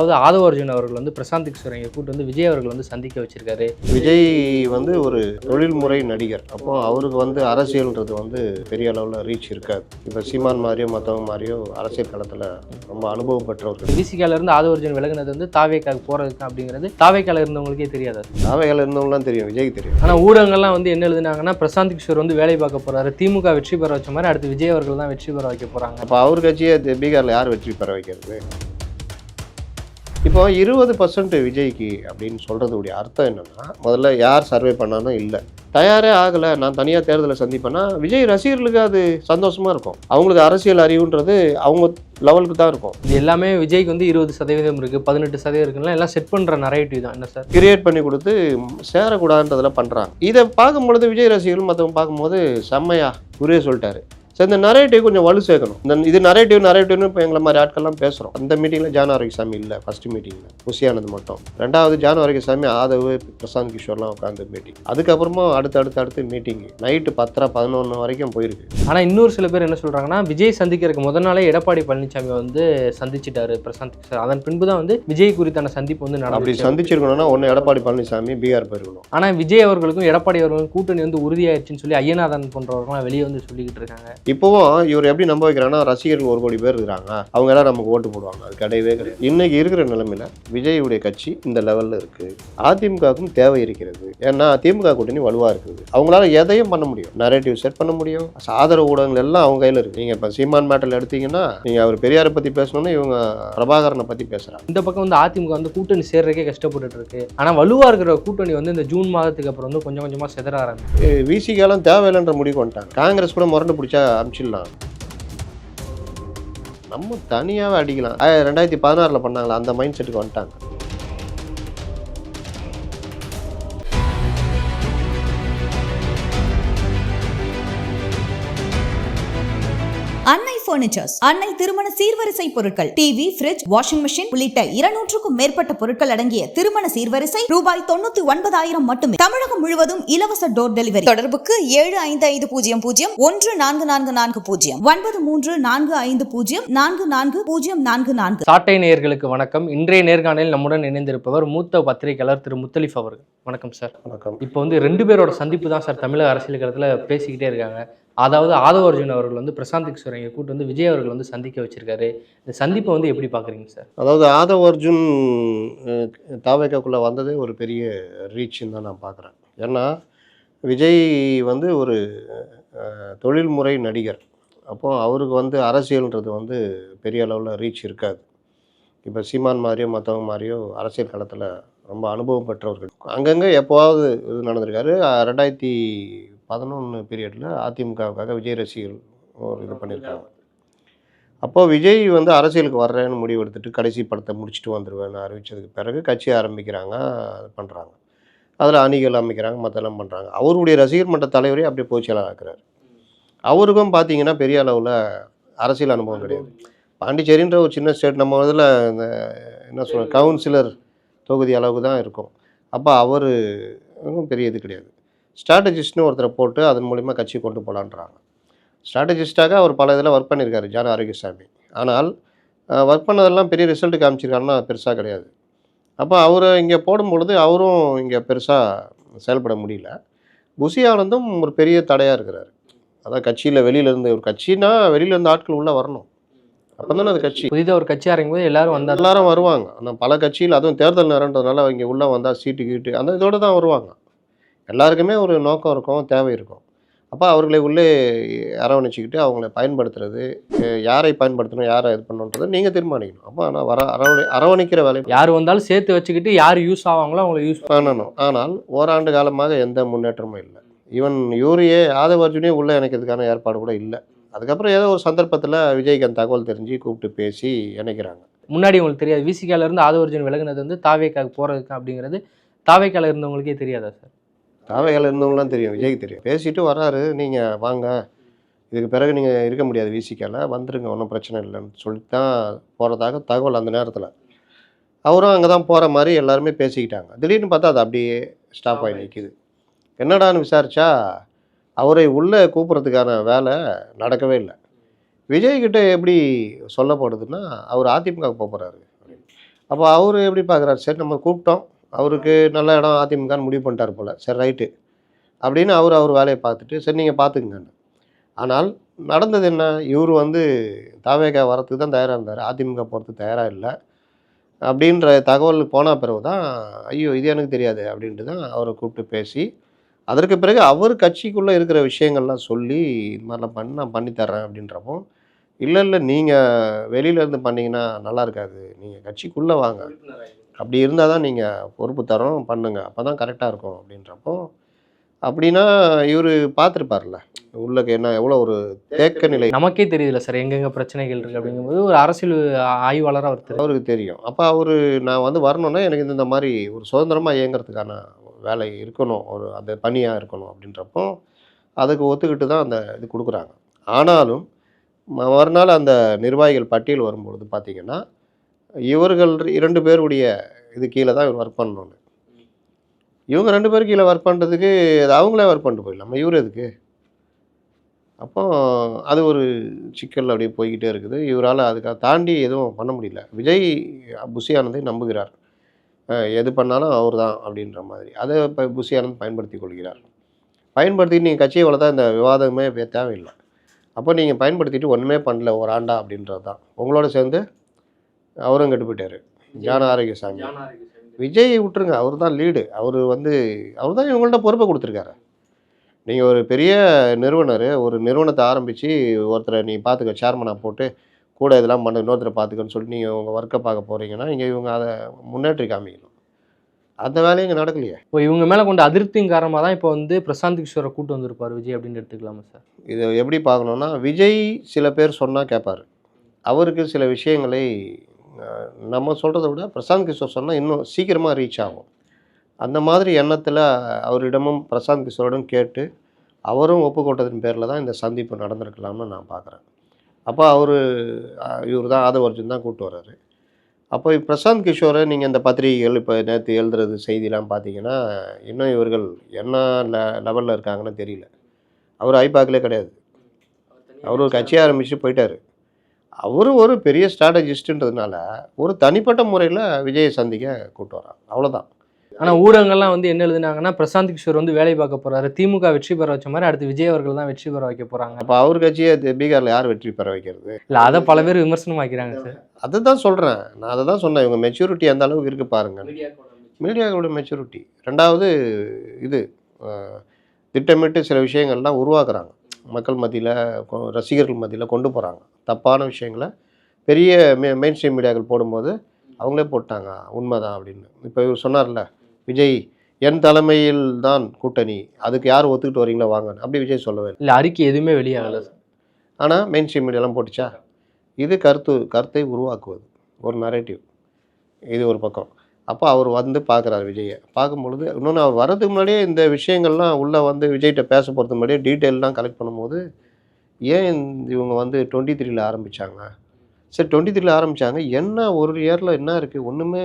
அதாவது ஆதவ அர்ஜுன் அவர்கள் வந்து பிரசாந்த் கிஷோர் இங்கே கூட்டு வந்து விஜய் அவர்கள் வந்து சந்திக்க வச்சிருக்காரு. விஜய் வந்து ஒரு தொழில்முறை நடிகர். அப்போ அவருக்கு வந்து அரசியல்ன்றது வந்து பெரிய அளவில் ரீச் இருக்காது. இப்போ சீமான் மாதிரியோ மற்றவங்க மாதிரியோ அரசியல் களத்தில் ரொம்ப அனுபவம் பெற்றவர்கள். விசிகால இருந்து ஆதவ அர்ஜுன் விலகுனது வந்து தாவேக்காக போறதுக்கு அப்படிங்கிறது தாவேக்கால இருந்தவங்களுக்கே தெரியாது. தாவைகள் இருந்தவங்களாம் தெரியும் விஜய்க்கு தெரியும். ஆனா ஊடகங்கள்லாம் வந்து என்ன எழுதுனாங்கன்னா பிரசாந்த் கிஷோர் வந்து வேலை பார்க்க போறாரு. திமுக வெற்றி பெற வச்ச மாதிரி அடுத்து விஜய் அவர்கள் தான் வெற்றி பெற வைக்க போறாங்க. அப்போ அவர் கட்சியை பீகார்ல யார் வெற்றி பெற வைக்கிறது? இப்போ இருபது பர்சன்ட் விஜய்க்கு அப்படின்னு சொல்கிறதுடைய அர்த்தம் என்னன்னா முதல்ல யார் சர்வே பண்ணாலும் இல்லை. தயாரே ஆகலை. நான் தனியாக தேர்தலை சந்திப்பேன்னா விஜய் ரசிகர்களுக்கு அது சந்தோஷமாக இருக்கும். அவங்களுக்கு அரசியல் அறிவுன்றது அவங்க லெவலுக்கு தான் இருக்கும். இது எல்லாமே விஜய்க்கு வந்து இருபது சதவீதம் இருக்கு. பதினெட்டு சதவீதம் இருக்குன்னா எல்லாம் செட் பண்ற நரேட்டிவ் தான். என்ன சார் கிரியேட் பண்ணி கொடுத்து சேரக்கூடாதுன்றதுல பண்ணுறாங்க இதை பார்க்கும்பொழுது விஜய் ரசிகர்கள் மற்றவங்க பார்க்கும்போது செம்மையா குருவே சொல்லிட்டாரு. சரி இந்த நரேட்டிவ் கொஞ்சம் வலு சேர்க்கணும். இந்த இது நரேட்டிவ் நரேட்டிவ்னு இப்போ எங்களை மாதிரி ஆட்கள்லாம் பேசுகிறோம் அந்த மீட்டிங்கில் ஜான் ஆரோக்கியசாமி இல்லை ஃபர்ஸ்ட் மீட்டிங்கில் குஷியானது மட்டும். ரெண்டாவது ஜான் ஆரோக்கியசாமி ஆதவ் பிரசாந்த் கிஷோர்லாம் உட்காந்து மீட்டிங் அதுக்கப்புறமா அடுத்து அடுத்து அடுத்து மீட்டிங் நைட்டு பத்தரை பதினொன்று வரைக்கும் போயிருக்கு. ஆனா இன்னொரு சில பேர் என்ன சொல்றாங்கன்னா விஜய் சந்திக்கிறதுக்கு முதல் நாளே எடப்பாடி பழனிசாமி வந்து சந்திச்சிட்டாரு பிரசாந்த் கிஷோர் அதன் பின்பு தான் வந்து விஜய் குறித்தான சந்திப்பு வந்து அப்படி நடந்துச்சு சந்திச்சிருக்கணும்னா ஒன்று எடப்பாடி பழனிசாமி பீகார் போயிருக்கணும். ஆனா விஜய் அவர்களுக்கும் எடப்பாடி அவர்களுக்கும் கூட்டணி வந்து உறுதியாயிருச்சுன்னு சொல்லி ஐயநாதன் போன்றவர்கள்லாம் வெளியே வந்து சொல்லிக்கிட்டு இருக்காங்க. இப்போவும் இவர் எப்படி நம்ப வைக்கிறாங்கன்னா ரசிகர்கள் ஒரு கோடி பேர் இருக்கிறாங்க. அவங்க எல்லாம் நமக்கு ஓட்டு போடுவாங்க. அது கிடையவே கிடையாது. இன்னைக்கு இருக்கிற நிலைமையில விஜயுடைய கட்சி இந்த லெவல்ல இருக்கு. அதிமுகவுக்கும் தேவை இருக்கிறது. ஏன்னா திமுக கூட்டணி வலுவா இருக்குது. அவங்களால எதையும் பண்ண முடியும். நரேட்டிவ் செட் பண்ண முடியும். ஆதரவு ஊடகங்கள் எல்லாம் அவங்க கையில இருக்கு. நீங்க இப்ப சீமான் மேட்டல் எடுத்தீங்கன்னா நீங்க அவர் பெரியாரை பத்தி பேசணும்னா இவங்க பிரபாகரனை பத்தி பேசுறாங்க. இந்த பக்கம் வந்து அதிமுக வந்து கூட்டணி சேர்றதுக்கே கஷ்டப்பட்டுட்டு இருக்கு. ஆனா வலுவா இருக்கிற கூட்டணி வந்து இந்த ஜூன் மாதத்துக்கு அப்புறம் வந்து கொஞ்சம் கொஞ்சமா செதற ஆரம்பிச்சு விசிகாலம் தேவையில்லைன்ற முடிவு வந்துட்டாங்க. காங்கிரஸ் கூட முரண்டு பிடிச்சா அனுப்பிச்சிடலாம். நம்ம தனியாகவே அடிக்கலாம். ரெண்டாயிரத்தி பதினாறில் பண்ணாங்களா அந்த மைண்ட் செட்டுக்கு வந்துட்டாங்க. பர்னிச்சர்ஸ் அன்னை திருமண சீர்வரிசை பொருட்கள் டிவி ஃபிரிட்ஜ் வாஷிங் மெஷின் உள்ளிட்ட இருநூற்றுக்கும் மேற்பட்ட பொருட்கள் அடங்கிய திருமண சீர்வரிசை ரூபாய் தொண்ணூத்தி ஒன்பதாயிரம் மட்டுமே. தமிழகம் முழுவதும் இலவச டோர் டெலிவரி தொடர்புக்கு ஏழு ஐந்து ஐந்து பூஜ்ஜியம் பூஜ்ஜியம் ஒன்று நான்கு நான்கு நான்கு பூஜ்ஜியம் ஒன்பது மூன்று நான்கு ஐந்து பூஜ்ஜியம் நான்கு நான்கு பூஜ்ஜியம் நான்கு நான்கு. சாட்டை நேயர்களுக்கு வணக்கம். இன்றைய நேர்காணலில் நம்முடன் இணைந்திருப்பவர் மூத்த பத்திரிகையாளர் திரு முத்தலிஃப் அவர்கள். வணக்கம் சார். வணக்கம். இப்போ வந்து ரெண்டு பேரோட சந்திப்பு தான் சார் தமிழக அரசியல் களத்தில் பேசிக்கிட்டே இருக்காங்க. அதாவது ஆதவ அர்ஜுன் அவர்கள் வந்து பிரசாந்த் கிஷோர் இங்கே கூட்டு வந்து விஜய் அவர்கள் வந்து சந்திக்க வச்சிருக்காரு. இந்த சந்திப்பை வந்து எப்படி பார்க்குறீங்க சார்? அதாவது ஆதவ அர்ஜுன் தாவேக்காக்குள்ளே வந்ததே ஒரு பெரிய ரீச்னு தான் நான் பார்க்குறேன். ஏன்னா விஜய் வந்து ஒரு தொழில்முறை நடிகர். அப்போது அவருக்கு வந்து அரசியல்ன்றது வந்து பெரிய அளவில் ரீச் இருக்காது. இப்போ சீமான் மாதிரியோ மற்றவங்க மாதிரியோ அரசியல் களத்தில் ரொம்ப அனுபவம் பெற்றவர்கள். அங்கங்கே எப்போவாவது இது நடந்திருக்காரு. ரெண்டாயிரத்தி பதினொன்று பீரியடில் அதிமுகவுக்காக விஜய் ரசிகர்கள் ஒரு இது பண்ணியிருக்காங்க அப்போது விஜய் வந்து அரசியலுக்கு வர்றேன்னு முடிவு எடுத்துட்டு கடைசி படத்தை முடிச்சுட்டு வந்துடுவேன்னு அறிவிச்சதுக்கு பிறகு கட்சி ஆரம்பிக்கிறாங்க பண்ணுறாங்க அதில் அணிகள் அமைக்கிறாங்க மற்றெல்லாம் பண்ணுறாங்க அவருடைய ரசிகர் மன்ற தலைவரே அப்படியே பொதுச்செயலாளர் ஆக்குறாரு. அவருக்கும் பார்த்தீங்கன்னா பெரிய அளவில் அரசியல் அனுபவம் கிடையாது. பாண்டிச்சேரின்ற ஒரு சின்ன ஸ்டேட் நம்ம இதில் இந்த என்ன சொல்ற கவுன்சிலர் தொகுதி அளவுக்கு தான் இருக்கும். அப்போ அவர் பெரிய இது கிடையாது. ஸ்ட்ராட்டஜிஸ்ட்னு ஒருத்தரை போட்டு அதன் மூலிமா கட்சி கொண்டு போகலான்றாங்க ஸ்ட்ராட்டஜிஸ்டாக அவர் பல இதில் ஒர்க் பண்ணியிருக்காரு ஜான ஆரோக்கியசாமி. ஆனால் ஒர்க் பண்ணதெல்லாம் பெரிய ரிசல்ட் காமிச்சிருக்காருன்னா பெருசாக கிடையாது. அப்போ அவரை இங்கே போடும் பொழுது அவரும் இங்கே பெருசாக செயல்பட முடியல. புசி ஆனந்தும் ஒரு பெரிய தடையாக இருக்கிறாரு. அதான் கட்சியில் வெளியிலேருந்து ஒரு கட்சினா வெளியிலேருந்து ஆட்கள் உள்ளே வரணும். அப்போ தானே அது கட்சி. புதிதாக ஒரு கட்சி ஆரம்பிக்கும் போது எல்லாரும் வந்தாலும் எல்லாரும் வருவாங்க. ஆனால் பல கட்சியில் அதுவும் தேர்தல் நேரன்றதுனால இங்கே உள்ளே வந்தால் சீட்டு கீட்டு அந்த இதோடு தான் வருவாங்க. எல்லாருக்குமே ஒரு நோக்கம் இருக்கும் தேவை இருக்கும். அப்போ அவர்களை உள்ளே அரவணைச்சிக்கிட்டு அவங்கள பயன்படுத்துறது யாரை பயன்படுத்தணும் யாரை இது பண்ணணுன்றதை நீங்கள் தீர்மானிக்கணும். அப்போ ஆனால் வர அரவணை அரவணைக்கிற வேலை யார் வந்தாலும் சேர்த்து வச்சுக்கிட்டு யார் யூஸ் ஆவாங்களோ அவங்கள யூஸ் பண்ணணும். ஆனால் ஓராண்டு காலமாக எந்த முன்னேற்றமும் இல்லை. ஈவன் யூரியே ஆதவர்ஜுனே உள்ளே இணைக்கிறதுக்கான ஏற்பாடு கூட இல்லை. அதுக்கப்புறம் ஏதோ ஒரு சந்தர்ப்பத்தில் விஜய்க்கு தகவல் தெரிஞ்சு கூப்பிட்டு பேசி இணைக்கிறாங்க. முன்னாடி உங்களுக்கு தெரியாது. விசிகால இருந்து ஆதவ அர்ஜுன் விலகுனது வந்து தாவேக்காக போறதுக்கு அப்படிங்கிறது தாவேக்கால இருந்தவங்களுக்கே தெரியாதா சார்? தாவைகள் இருந்தவங்களாம் தெரியும் விஜய்க்கு தெரியும். பேசிட்டு வராரு நீங்கள் வாங்க. இதுக்கு பிறகு நீங்கள் இருக்க முடியாது விசிக்கால வந்துருங்க ஒன்றும் பிரச்சனை இல்லைன்னு சொல்லிட்டு தான் போகிறதாக தகவல் அந்த நேரத்தில். அவரும் அங்கே தான் போகிற மாதிரி எல்லாருமே பேசிக்கிட்டாங்க. திடீர்னு பார்த்தா அது அப்படியே ஸ்டாப் ஆகி நிற்கிது என்னடான்னு விசாரிச்சா அவரை உள்ளே கூப்பிட்றதுக்கான வேலை நடக்கவே இல்லை. விஜய்கிட்ட எப்படி சொல்லப்படுதுன்னா அவர் அதிமுக போக போகிறாரு அப்போ அவர் எப்படி பார்க்குறாரு? சரி நம்ம கூப்பிட்டோம். அவருக்கு நல்ல இடம் அதிமுகன்னு முடிவு பண்ணிட்டார் போல். சரி ரைட்டு. அப்படின்னு அவர் அவர் வேலையை பார்த்துட்டு சரி நீங்கள் பார்த்துக்குங்கன்னு ஆனால் நடந்தது என்ன? இவர் வந்து தாவேகா வரத்துக்கு தான் தயாராக இருந்தார். அதிமுக போகிறதுக்கு தயாராக இல்லை. அப்படின்ற தகவல் போன பிறகு தான் ஐயோ இது எனக்கு தெரியாது அப்படின்ட்டு தான் அவரை கூப்பிட்டு பேசி அதற்கு பிறகு அவர் கட்சிக்குள்ளே இருக்கிற விஷயங்கள்லாம் சொல்லி இது மாதிரிலாம் பண்ணி நான் பண்ணித்தரேன் அப்படின்றப்போ இல்லை இல்லை நீங்கள் வெளியிலேருந்து பண்ணிங்கன்னா நல்லா இருக்காது. நீங்கள் கட்சிக்குள்ளே வாங்க. அப்படி இருந்தால் தான் நீங்கள் பொறுப்பு தரோம் பண்ணுங்க. அப்போ தான் கரெக்டாக இருக்கும் அப்படின்றப்போ அப்படின்னா இவர் பார்த்துருப்பார்ல உள்ளக்கு என்ன எவ்வளோ ஒரு தேக்க நிலை. நமக்கே தெரியுதுல்ல சார் எங்கெங்க பிரச்சனைகள் இருக்கு அப்படிங்கும்போது ஒரு அரசியல் ஆய்வாளராக அவர் அவருக்கு தெரியும். அப்போ அவர் நான் வந்து வரணுன்னா எனக்கு இந்த- இந்த மாதிரி ஒரு சுதந்திரமாக இயங்குறதுக்கான வேலை இருக்கணும் ஒரு அந்த பணியாக இருக்கணும் அப்படின்றப்போ அதுக்கு ஒத்துக்கிட்டு தான் அந்த இது கொடுக்குறாங்க. ஆனாலும் மறுநாள் அந்த நிர்வாகிகள் பட்டியல் வரும்பொழுது பார்த்தீங்கன்னா இவர்கள் இரண்டு பேருடைய இது கீழே தான் இவர் ஒர்க் பண்ணணும் இவங்க ரெண்டு பேரும் கீழே ஒர்க் பண்ணுறதுக்கு அது அவங்களே ஒர்க் பண்ணிட்டு போயிடலாமா? இவர் எதுக்கு? அப்போ அது ஒரு சிக்கல் அப்படியே போய்கிட்டே இருக்குது. இவரால் அதுக்காக தாண்டி எதுவும் பண்ண முடியல. விஜய் புஷி நம்புகிறார். எது பண்ணாலும் அவர் தான் அப்படின்ற மாதிரி. அதை இப்போ புஷியானந்த் பயன்படுத்தி கொள்கிறார். பயன்படுத்தி நீங்கள் கட்சியை வளர்த்தா இந்த விவாதமே தேவையில்லை. அப்போ நீங்கள் பயன்படுத்திட்டு ஒன்றுமே பண்ணல ஒரு ஆண்டா அப்படின்றது தான். உங்களோட சேர்ந்து அவரும் கெட்டு போயிட்டார் ஞான ஆரோக்கியசாமி. விஜய் விட்டுருங்க அவர் தான் லீடு அவர் வந்து அவர் தான் இவங்கள்ட்ட பொறுப்பை கொடுத்துருக்காரு. நீங்கள் ஒரு பெரிய நிறுவனர் ஒரு நிறுவனத்தை ஆரம்பித்து ஒருத்தரை நீ பார்த்துக்க சேர்மனாக போட்டு கூட இதெல்லாம் பண்ண இன்னொருத்தரை பார்த்துக்கன்னு சொல்லிட்டு நீங்கள் உங்கள் ஒர்க்கை பார்க்க போகிறீங்கன்னா இங்கே இவங்க அதை முன்னேற்றி காமிக்கணும். அந்த வேலையும் இங்கே நடக்கலையே. இப்போ இவங்க மேல கொண்ட அதிருப்தியின் காரணமாக தான் இப்போ வந்து பிரசாந்த் கிஷோரை கூட்டு வந்திருப்பார் விஜய் அப்படின்னு எடுத்துக்கலாமா சார்? இதை எப்படி பார்க்கணுன்னா விஜய் சில பேர் சொன்னால் கேட்பார் அவருக்கு சில விஷயங்களை நம்ம சொல்கிறத விட பிரசாந்த் கிஷோர் சொன்னால் இன்னும் சீக்கிரமாக ரீச் ஆகும். அந்த மாதிரி எண்ணத்தில் அவரிடமும் பிரசாந்த் கிஷோரிடம் கேட்டு அவரும் ஒப்புக்கொண்டதன் பேரில் தான் இந்த சந்திப்பு நடந்திருக்கலாம்னு நான் பார்க்குறேன் அப்போ அவர் இவர் தான் ஆதவர்ஜுன் தான் கூப்பிட்டு வர்றாரு. அப்போ பிரசாந்த் கிஷோரை நீங்கள் இந்த பத்திரிகைகள் இப்போ நேற்று எழுதுறது செய்திலாம் பார்த்தீங்கன்னா இன்னும் இவர்கள் என்ன லெ லெவலில் இருக்காங்கன்னு தெரியல. அவர் ஐபாக்கிலே கிடையாது. அவர் ஒரு கட்சியை ஆரம்பித்து போயிட்டார். அவர் ஒரு பெரிய ஸ்ட்ராட்டஜிஸ்ட்டுன்றதுனால ஒரு தனிப்பட்ட முறையில் விஜயை சந்திக்க கூப்பிட்டு வரான் அவ்வளோதான் ஆனா ஊடகங்கள்லாம் வந்து என்ன எழுதுனாங்கன்னா பிரசாந்த் கிஷோர் வந்து வேலை பார்க்க போறாரு. திமுக வெற்றி பெற வச்ச மாதிரி அடுத்து விஜய் அவர்கள் தான் வெற்றி பெற வைக்க போறாங்க. அப்போ அவர் கட்சியை பீகார்ல யார் வெற்றி பெற வைக்கிறது? இல்ல அதை பல பேர் விமர்சனம் வைக்கிறாங்க சார். அதை தான் சொல்கிறேன் நான் அதை தான் சொன்னேன். இவங்க மெச்சூரிட்டி அந்த அளவுக்கு இருக்குது பாருங்க. மீடியாவோட மெச்சூரிட்டி ரெண்டாவது இது திட்டமிட்டு சில விஷயங்கள்லாம் உருவாக்குறாங்க. மக்கள் மத்தியில் ரசிகர்கள் மத்தியில் கொண்டு போகிறாங்க தப்பான விஷயங்களை பெரிய மெ மெயின் ஸ்ட்ரீம் மீடியாக்கள் போடும்போது அவங்களே போட்டாங்க. உண்மைதான் அப்படின்னு. இப்போ இவர் சொன்னார்ல விஜய் என் தலைமையில் தான் கூட்டணி. அதுக்கு யார் ஒத்துக்கிட்டு வரீங்களோ வாங்கன்னு அப்படி விஜய் சொல்லவே இல்லை. அறிக்கை எதுவுமே வெளியாகல. சார் ஆனால் மெயின் ஸ்ட்ரீம் மீடியாலாம் போட்டுச்சா? இது கருத்து கருத்தை உருவாக்குவது. ஒரு நரேட்டிவ் இது ஒரு பக்கம். அப்போ அவர் வந்து பார்க்குறாரு விஜயை பார்க்கும் பொழுது இன்னொன்று அவர் வர்றதுக்கு முன்னாடியே இந்த விஷயங்கள்லாம் உள்ளே வந்து விஜய்கிட்ட பேச போகிறதுக்கு முன்னாடியே டீட்டெயிலாம் கலெக்ட் பண்ணும்போது ஏன் இவங்க வந்து டுவெண்ட்டி த்ரீல ஆரம்பித்தாங்க சரி டுவெண்ட்டி த்ரீல ஆரம்பித்தாங்க என்ன ஒரு இயரில் என்ன இருக்குது ஒன்றுமே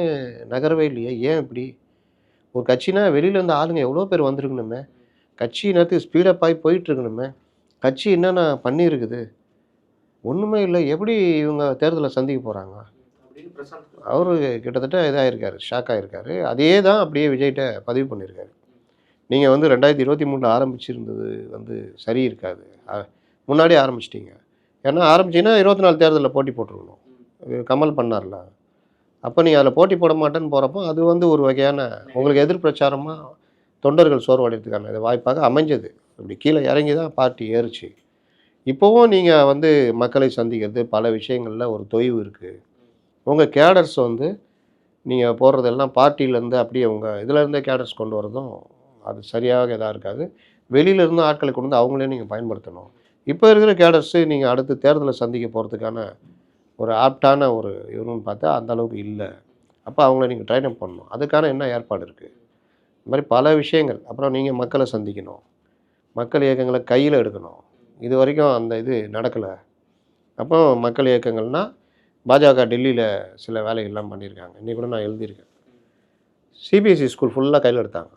நகரவே இல்லையே. ஏன் இப்படி? ஒரு கட்சினா வெளியிலேருந்து ஆளுங்க எவ்வளோ பேர் வந்திருக்கணுமே? கட்சி நேரத்துக்கு ஸ்பீடப் ஆகி போயிட்டுருக்கணுமே? கட்சி என்னென்ன பண்ணியிருக்குது? ஒன்றுமே இல்லை. எப்படி இவங்க தேர்தலை சந்திக்க போகிறாங்க? அவரு கிட்டத்தட்ட இதாகிருக்காரு ஷாக் ஆகிருக்காரு அதே தான் அப்படியே விஜய்கிட்ட பதிவு பண்ணியிருக்காரு. நீங்கள் வந்து ரெண்டாயிரத்தி இருபத்தி மூணில் ஆரம்பிச்சிருந்தது வந்து சரி இருக்காது முன்னாடி முன்னாடியே ஏன்னா ஆரம்பிச்சிங்கன்னா இருபத்தி நாலு தேர்தலில் போட்டி போட்டிருக்கணும். கமல் பண்ணார்ல. அப்போ நீங்கள் அதில் போட்டி போட மாட்டேன்னு போகிறப்போ அது வந்து ஒரு வகையான உங்களுக்கு எதிர் பிரச்சாரமாக தொண்டர்கள் சோர்வடைகிறதுக்கான இது வாய்ப்பாக அமைஞ்சது. இப்படி கீழே இறங்கி தான் பார்ட்டி ஏறுச்சு. இப்போவும் நீங்கள் வந்து மக்களை சந்திக்கிறது பல விஷயங்களில் ஒரு தொய்வு இருக்குது உங்கள் கேடர்ஸ் வந்து நீங்கள் போடுறதெல்லாம் பார்ட்டியிலேருந்து அப்படியே உங்கள் இதிலேருந்தே கேடர்ஸ் கொண்டு வரதும் அது சரியாக இதாக இருக்காது. வெளியிலேருந்து ஆட்களை கொண்டு வந்து அவங்களே நீங்கள் பயன்படுத்தணும். இப்போ இருக்கிற கேடர்ஸு நீங்கள் அடுத்து தேர்தலை சந்திக்க போகிறதுக்கான ஒரு ஆப்டான ஒரு இவருன்னு பார்த்தா அந்த அளவுக்கு இல்லை. அப்போ அவங்கள நீங்கள் ட்ரைன் அப் பண்ணணும். அதுக்கான என்ன ஏற்பாடு இருக்குது இந்த மாதிரி பல விஷயங்கள். அப்புறம் நீங்கள் மக்களை சந்திக்கணும். மக்கள் இயக்கங்களை கையில் எடுக்கணும். இது வரைக்கும் அந்த இது நடக்கலை. அப்போ மக்கள் இயக்கங்கள்னால் பாஜக டெல்லியில் சில வேலைகள்லாம் பண்ணியிருக்காங்க. இன்னைக்கு கூட நான் எழுதியிருக்கேன். சிபிஎஸ்சி ஸ்கூல் ஃபுல்லாக கையில் எடுத்தாங்க.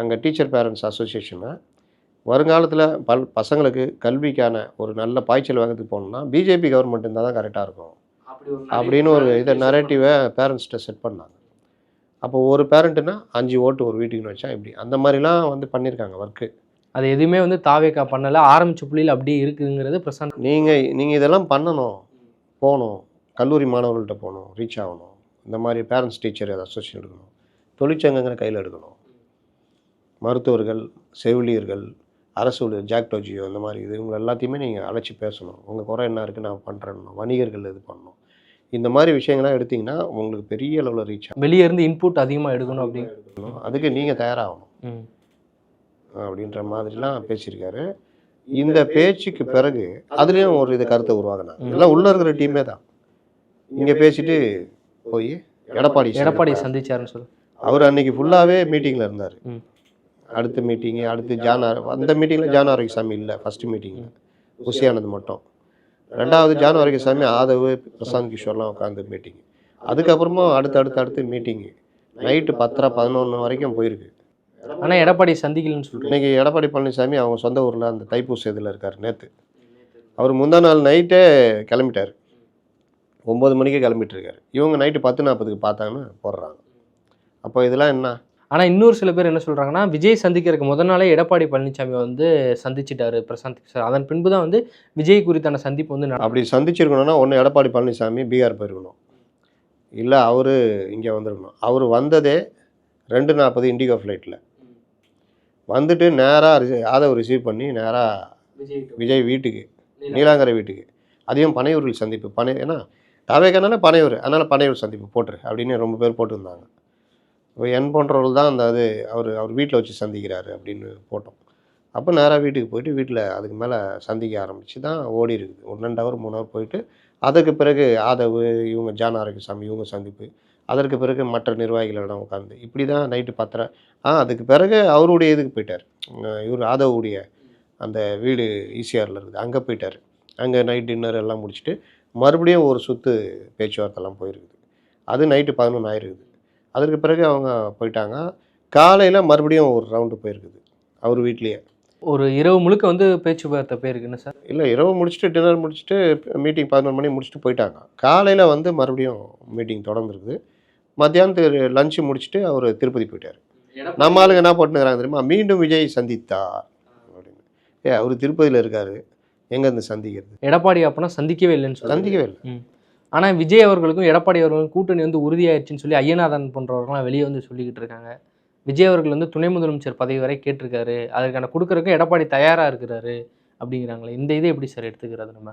அங்கே டீச்சர் பேரண்ட்ஸ் அசோசியேஷனை வருங்காலத்தில் பல் பசங்களுக்கு கல்விக்கான ஒரு நல்ல பாய்ச்சல் வேகத்துக்கு போகணுன்னா பிஜேபி கவர்மெண்ட் இருந்தால் தான் கரெக்டாக இருக்கும். அப்படின்னு ஒரு இதை நரேட்டிவை பேரண்ட்ஸ்கிட்ட செட் பண்ணாங்க. அப்போ ஒரு பேரண்ட்டுனா அஞ்சு ஓட்டு ஒரு வீட்டுக்குன்னு வச்சா இப்படி அந்த மாதிரிலாம் வந்து பண்ணியிருக்காங்க ஒர்க்கு அது எதுவுமே வந்து தாவேக்கா பண்ணல. ஆரம்பிச்ச புள்ளியில் அப்படியே இருக்குங்கிறது பிரசாந்த். நீங்கள் நீங்கள் இதெல்லாம் பண்ணணும். போகணும் கல்லூரி மாணவர்கள்ட்ட போகணும் ரீச் ஆகணும். இந்த மாதிரி பேரண்ட்ஸ் டீச்சர் அசோசியேஷன் எடுக்கணும். தொழிற்சங்கங்களை கையில் எடுக்கணும். மருத்துவர்கள் செவிலியர்கள் அரசு ஊழியர் ஜாக் டோஜியோ இந்த மாதிரி இது இவங்க எல்லாத்தையுமே நீங்கள் அழைச்சி பேசணும். உங்கள் குறை என்ன இருக்குது நான் பண்ணுறேன்னு வணிகர்கள் இது பண்ணணும். இந்த மாதிரி விஷயங்கள்லாம் எடுத்தீங்கன்னா உங்களுக்கு பெரிய அளவில் ரீச் வெளியே இருந்து இன்புட் அதிகமாக எடுக்கணும் அப்படின்னு. அதுக்கு நீங்கள் தயாராகணும். அப்படின்ற மாதிரிலாம் பேசியிருக்காரு. இந்த பேச்சுக்கு பிறகு அதுலேயும் ஒரு இது கருத்தை உருவாகினாங்க எல்லாம் உள்ள இருக்கிற டீமே தான். இங்கே பேசிட்டு போய் எடப்பாடி எடப்பாடி சந்திச்சாருன்னு சொல்லு. அவர் அன்னைக்கு ஃபுல்லாகவே மீட்டிங்கில் இருந்தார். அடுத்த மீட்டிங்கு அடுத்து ஜான் அந்த மீட்டிங்கில் ஜான் ஆரோக்கியசாமி இல்லை ஃபஸ்ட்டு மீட்டிங்கில் குஷியானது மட்டும். ரெண்டாவது ஜான் ஆரோக்கியசாமி ஆதவ் பிரசாந்த் கிஷோர்லாம் உட்காந்து மீட்டிங் அதுக்கப்புறமா அடுத்து அடுத்து அடுத்து மீட்டிங்கு நைட்டு பத்தரை பதினொன்று வரைக்கும் போயிருக்கு. ஆனால் எடப்பாடி சந்திக்கலன்னு சொல்லிட்டு இன்னைக்கு எடப்பாடி பழனிசாமி அவங்க சொந்த ஊரில் அந்த தைப்பூச இதில் இருக்கார் நேற்று அவர் முந்தா நாள் நைட்டே கிளம்பிட்டார். ஒம்பது மணிக்கே கிளம்பிட்டு இருக்காரு இவங்க நைட்டு பத்து நாற்பதுக்கு பார்த்தாங்கன்னு போடுறாங்க. அப்போ இதெல்லாம் என்ன? ஆனால் இன்னொரு சில பேர் என்ன சொல்கிறாங்கன்னா விஜய் சந்திக்கிறதுக்கு முத நாளே எடப்பாடி பழனிசாமி வந்து சந்திச்சிட்டாரு பிரசாந்த் கிஷோர் அதன் பின்பு தான் வந்து விஜய் குறித்தான சந்திப்பு வந்து அப்படி சந்திச்சிருக்கணும்னா ஒன்று எடப்பாடி பழனிசாமி பீகார் போயிருக்கணும். இல்லை அவர் இங்கே வந்திருக்கணும். அவர் வந்ததே ரெண்டு நாற்பது இண்டிகோ ஃப்ளைட்டில் வந்துட்டு நேராக ஆதவ் ரிசீவ் பண்ணி நேராக விஜய் வீட்டுக்கு நீலாங்கரை. வீட்டுக்கு. அதையும் பனையூரில் சந்திப்பு. பனை ஏன்னா தாவேக்கனால பனையூர் அதனால் பனையூர் சந்திப்பு போட்டுரு அப்படின்னு ரொம்ப பேர் போட்டிருந்தாங்க. இப்போ என் போன்றவர்கள் தான் அந்த அது அவர் அவர் வீட்டில் வச்சு சந்திக்கிறாரு அப்படின்னு போட்டோம். அப்போ நேராக வீட்டுக்கு போயிட்டு வீட்டில் அதுக்கு மேலே சந்திக்க ஆரம்பித்து தான் ஓடி இருக்குது ஒரு ரெண்டு ஹவர் மூணு ஹவர் போயிட்டு அதுக்கு பிறகு ஆதவ் இவங்க ஜான் ஆரோக்கியசாமி இவங்க சந்திப்பு. அதற்கு பிறகு மற்ற நிர்வாகிகளிடம் உட்காந்து இப்படி தான் நைட்டு பத்தரை ஆ அதுக்கு பிறகு அவருடைய இதுக்கு போயிட்டார். இவர் ஆதவுடைய அந்த வீடு ஈசிஆரில் இருக்குது அங்கே போயிட்டார். அங்கே நைட் டின்னர் எல்லாம் முடிச்சுட்டு மறுபடியும் ஒரு சுற்று பேச்சுவார்த்தைலாம் போயிருக்குது. அது நைட்டு பதினொன்று ஆயிருக்குது. அதற்கு பிறகு அவங்க போயிட்டாங்க. காலையில் மறுபடியும் ஒரு ரவுண்டு போயிருக்குது அவர் வீட்லேயே. ஒரு இரவு முழுக்க வந்து பேச்சுவார்த்தை போயிருக்குன்னு சார்? இல்லை இரவு முடிச்சுட்டு டின்னர் முடிச்சுட்டு மீட்டிங் பதினொரு மணி முடிச்சுட்டு போயிட்டாங்க. காலையில் வந்து மறுபடியும் மீட்டிங் தொடர்ந்துருக்குது. மத்தியானத்துக்கு லஞ்சு முடிச்சுட்டு அவர் திருப்பதி போயிட்டார். நம்ம ஆளுங்க என்ன போட்டுக்கிறாங்க தெரியுமா? மீண்டும் விஜய் சந்தித்தார் அப்படின்னு. ஏ அவர் திருப்பதியில் இருக்காரு. எங்கேருந்து சந்திக்கிறது? எடப்பாடி அப்பனா சந்திக்கவே இல்லைன்னு சொல்லி சந்திக்கவே இல்லை. ஆனால் விஜய் அவர்களுக்கும் எடப்பாடி அவர்களுக்கும் கூட்டணி வந்து உறுதியாயிருச்சுன்னு சொல்லி ஐயநாதன் போன்றவர்கள்லாம் வெளியே வந்து சொல்லிக்கிட்டு இருக்காங்க. விஜய் அவர்கள் வந்து துணை முதலமைச்சர் பதவி வரை கேட்டிருக்காரு. அதற்கான கொடுக்கறதுக்கும் எடப்பாடி தயாராக இருக்கிறாரு அப்படிங்கிறாங்களே. இந்த இதை எப்படி சார் எடுத்துக்கிறது நம்ம?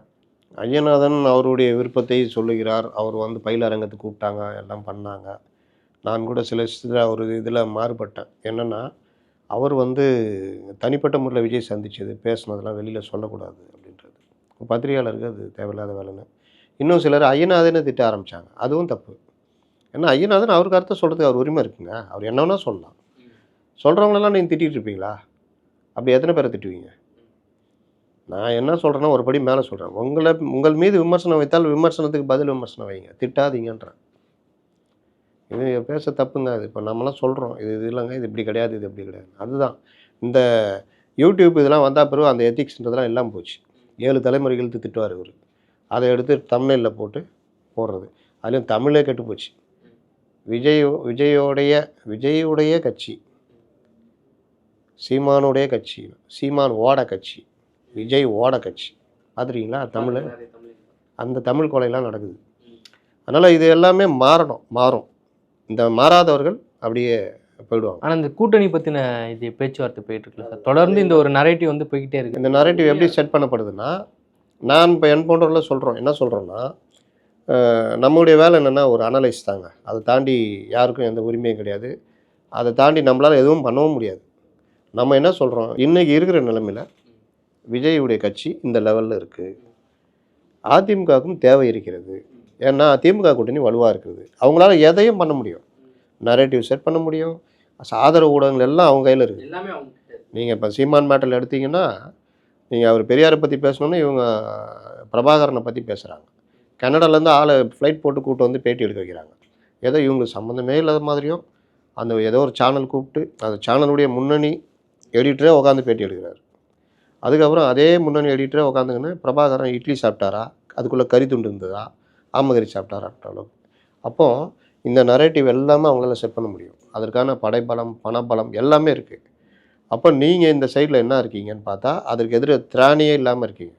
ஐயநாதன் அவருடைய விருப்பத்தை சொல்லுகிறார். அவர் வந்து பயிலரங்கத்துக்கு கூப்பிட்டாங்க எல்லாம் பண்ணாங்க. நான் கூட சில சில ஒரு இதில் மாறுபட்டேன். என்னென்னா அவர் வந்து தனிப்பட்ட முறையில் விஜய் சந்திச்சது பேசுனதெல்லாம் வெளியில் சொல்லக்கூடாது அப்படின்றது. பத்திரிகையாளருக்கு அது தேவையில்லாத வேலைன்னு. இன்னும் சிலர் ஐயநாதனை திட்ட ஆரம்பித்தாங்க அதுவும் தப்பு. ஏன்னா ஐயநாதன் அவருக்கு அர்த்தம் சொல்கிறதுக்கு அவர் உரிமை இருக்குங்க. அவர் என்ன வேணால் சொல்லலாம். சொல்கிறவங்களெல்லாம் நீங்கள் திட்டிகிட்டு இருப்பீங்களா? அப்படி எத்தனை பேரை திட்டுவீங்க? நான் என்ன சொல்கிறேன்னா ஒரு படி மேலே சொல்கிறேன் உங்களை உங்கள் மீது விமர்சனம் வைத்தால் விமர்சனத்துக்கு பதில் விமர்சனம் வைங்க. திட்டாதீங்கன்றேன். இது பேச தப்புங்க அது. இப்போ நம்மளாம் சொல்கிறோம் இது இது இல்லைங்க இது இப்படி கிடையாது இது இப்படி கிடையாது. அதுதான். இந்த யூடியூப் இதெல்லாம் வந்தால் பிறகு அந்த எத்திக்ஸ்ன்றதெல்லாம் இல்லாமல் போச்சு. ஏழு தலைமுறைகளுக்கு திட்டுவார் இவர். அதை எடுத்து தமிழில் போட்டு போடுறது. அதுலேயும் தமிழே கெட்டு போச்சு. விஜய் விஜயோடைய விஜயுடைய கட்சி. சீமானுடைய கட்சி. சீமான் ஓட கட்சி. விஜய் ஓட கட்சி. பார்த்துருக்கீங்களா தமிழ். அந்த தமிழ் கொலையெல்லாம் நடக்குது. அதனால் இது எல்லாமே மாறணும் மாறும். இந்த மாறாதவர்கள் அப்படியே போயிடுவாங்க. ஆனால் இந்த கூட்டணி பற்றின இது பேச்சுவார்த்தை போயிட்டு இருக்குல்ல சார்? தொடர்ந்து இந்த ஒரு நரேட்டிவ் வந்து போய்கிட்டே இருக்கு. இந்த நரேட்டிவ் எப்படி செட் பண்ணப்படுதுன்னா நான் இப்போ என் போன்றவர்கள சொல்கிறோம் என்ன சொல்கிறோன்னா நம்மளுடைய வேலை என்னென்னா ஒரு அனலைஸ் தாங்க. அதை தாண்டி யாருக்கும் எந்த உரிமையும் கிடையாது. அதை தாண்டி நம்மளால் எதுவும் பண்ணவும் முடியாது. நம்ம என்ன சொல்கிறோம் இன்றைக்கி இருக்கிற நிலைமையில் விஜயுடைய கட்சி இந்த லெவலில் இருக்குது அதிமுகவுக்கும் தேவை இருக்கிறது. ஏன்னா திமுக கூட்டணி வலுவாக இருக்குது. அவங்களால எதையும் பண்ண முடியும். நரேட்டிவ் செட் பண்ண முடியும். ஆதரவு ஊடகங்கள் எல்லாம் அவங்க கையில் இருக்குது நீங்கள் இப்போ சீமான் மேட்டல் எடுத்தீங்கன்னா நீங்கள் அவர் பெரியாரை பற்றி பேசணுன்னா இவங்க பிரபாகரனை பற்றி பேசுகிறாங்க கன்னடாலேருந்து ஆளை ஃப்ளைட் போட்டு கூப்பிட்டு வந்து பேட்டி எடுக்க வைக்கிறாங்க. ஏதோ இவங்களுக்கு சம்மந்தமே இல்லாத மாதிரியும் அந்த ஏதோ ஒரு சேனல் கூப்பிட்டு அந்த சேனலுடைய முன்னணி எடிட்டரே உட்காந்து பேட்டி எடுக்கிறார். அதுக்கப்புறம் அதே முன்னணி எடிட்டரே உட்காந்துக்கின்னு பிரபாகரன் இட்லி சாப்பிட்டாரா? அதுக்குள்ளே கறி துண்டு இருந்ததா? ஆமகரி சாப்பிட்டாரான்ற அளவுக்கு. அப்போது இந்த நரேட்டிவ் எல்லாமே அவங்களால செட் பண்ண முடியும். அதற்கான படைபலம் பணபலம் எல்லாமே இருக்குது அப்போ நீங்கள் இந்த சைடில் என்ன இருக்கீங்கன்னு பார்த்தா அதற்கு எதிர திராணியே இல்லாமல் இருக்கீங்க.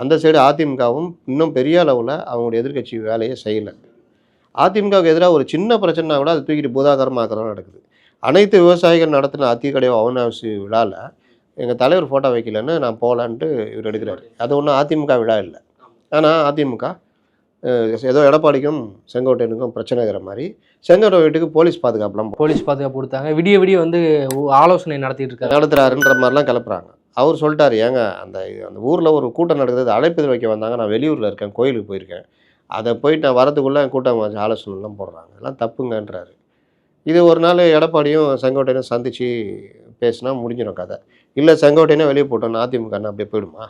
அந்த சைடு அதிமுகவும் இன்னும் பெரிய அளவில் அவங்களுடைய எதிர்கட்சி வேலையை செய்யலை. அதிமுகவுக்கு எதிராக ஒரு சின்ன பிரச்சனை கூட அதை தூக்கிட்டு பூதாகரமாக்கிறதா நடக்குது. அனைத்து விவசாயிகள் நடத்தின அத்திக்கடை அவனாசி விழாவில் எங்கள் தலைவர் ஃபோட்டோ வைக்கலன்னு நான் போகலான்ட்டு இவர் எடுக்கிறாரு. அது ஒன்றும் அதிமுக விழா இல்லை. ஆனால் அதிமுக ஏதோ எடப்பாடிக்கும் செங்கோட்டையனுக்கும் பிரச்சனை இருக்கிற மாதிரி செங்கோட்டை வீட்டுக்கு போலீஸ் பாதுகாப்புலாம் போலீஸ் பாதுகாப்பு கொடுத்தாங்க. விடிய விடிய வந்து ஆலோசனை நடத்திட்டு இருக்காரு. நடத்துறாருன்ற மாதிரிலாம் கிளப்புறாங்க. அவர் சொல்லிட்டாரு ஏங்க அந்த அந்த ஊரில் ஒரு கூட்டம் நடக்குது அழைப்பிதழ் வைக்க வந்தாங்க. நான் வெளியூரில் இருக்கேன் கோயிலுக்கு போயிருக்கேன். அதை போயிட்டு நான் வரதுக்குள்ளே கூட்டம் வச்சு ஆலோசனைலாம் போடுறாங்க. எல்லாம் தப்புங்கன்றாரு. இது ஒரு நாள் எடப்பாடியும் செங்கோட்டையனும் சந்தித்து பேசினா முடிஞ்சிடும் கதை. இல்லை செங்கோட்டையனே வெளியே போட்டோன்னு அதிமுக ன்னா அப்படியே போயிடுமா?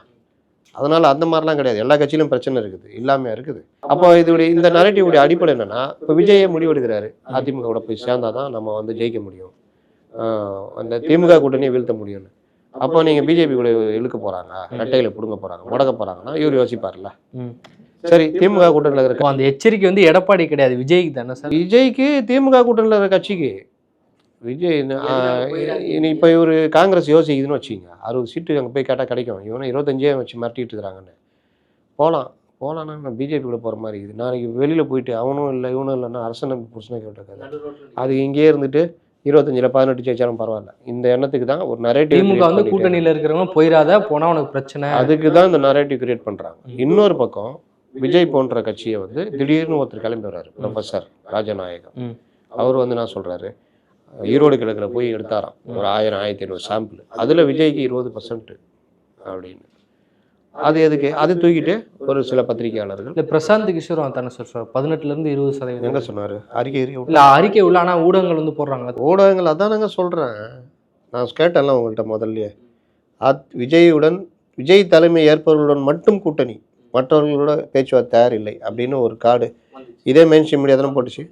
அதனால் அந்த மாதிரிலாம் கிடையாது. எல்லா கட்சியிலும் பிரச்சனை இருக்குது. இல்லாமல் இருக்குது. அப்போ இதோடைய இந்த நரேட்டிவுடைய அடிப்படை என்னென்னா இப்போ விஜயே முடிவெடுக்கிறாரு. அதிமுக கூட போய் சேர்ந்தாதான் நம்ம வந்து ஜெயிக்க முடியும். அந்த திமுக கூட்டணியை வீழ்த்த முடியும்னு. அப்போ நீங்கள் பிஜேபி கூட இழுக்க போகிறாங்க ரெட்டைகளை பிடுங்க போகிறாங்க முடக்க போகிறாங்கன்னா இவர் யோசிப்பார்ல. சரி திமுக கூட்டணியில் இருக்கிற அப்போ அந்த எச்சரிக்கை வந்து எடப்பாடி கிடையாது. விஜய்க்கு தானே சார்? விஜய்க்கு திமுக கூட்டணியில் இருக்கிற கட்சிக்கு. விஜய் இனி இப்போ இவர் காங்கிரஸ் யோசிக்குதுன்னு வச்சுங்க அறுபது சீட்டு அங்கே போய் கேட்டால் கிடைக்கும். இவனை இருபத்தஞ்சே வச்சு மிரட்டிட்டு இருக்கிறாங்கன்னு. போகலாம் போகலான்னா நான் பிஜேபி கூட போகிற மாதிரி இருக்குது. நாளைக்கு வெளியில் போயிட்டு அவனும் இல்லை இவனும் இல்லைன்னா அரசன் நம்பி புருஷனை கேட்ட அது இங்கேயே இருந்துட்டு இருபத்தஞ்சில் பதினெட்டு ஜெயிச்சாலும் பரவாயில்ல. இந்த எண்ணத்துக்கு தான் ஒரு நரேட்டிவ் திமுக வந்து கூட்டணியில இருக்கிறவங்க போயிடாத போனா உனக்கு பிரச்சனை. அதுக்கு தான் இந்த நரேட்டிவ் கிரியேட் பண்ணுறாங்க இன்னொரு பக்கம் விஜய் போன்ற கட்சியை வந்து திடீர்னு ஒருத்தர் கிளம்பி வர்றாரு. ப்ரொஃபஸர் ராஜநாயகம். அவர் வந்து என்ன சொல்றாரு ஈரோடு கிழக்கில் போய் எடுத்தாராம். ஒரு ஆயிரம் ஆயிரத்தி ஐநூறு சாம்பிள் அதில் விஜய்க்கு இருபது பர்சன்ட் அப்படின்னு. அது எதுக்கு? அது தூக்கிட்டு ஒரு சில பத்திரிகையாளர்கள். இல்ல பிரசாந்த் கிஷோர் தானே சார் சார் பதினெட்டுல இருந்து இருபது சதவீதம். எங்க சொன்னாரு? அறிக்கை அறிக்கை இல்ல அறிக்கை உள்ள ஆனா ஊடகங்கள் வந்து போடுறாங்க ஊடகங்கள் அதானங்க சொல்கிறேன் நான் கேட்டேன்ல உங்கள்கிட்ட முதல்லயே. அத் விஜயுடன் விஜய் தலைமை ஏற்பவர்களுடன் மட்டும் கூட்டணி. மற்றவர்களோட பேச்சுவார்த்தை தயார் இல்லை அப்படின்னு ஒரு கார்டு. இதே மெயின் மீடியா தானே போட்டுச்சு.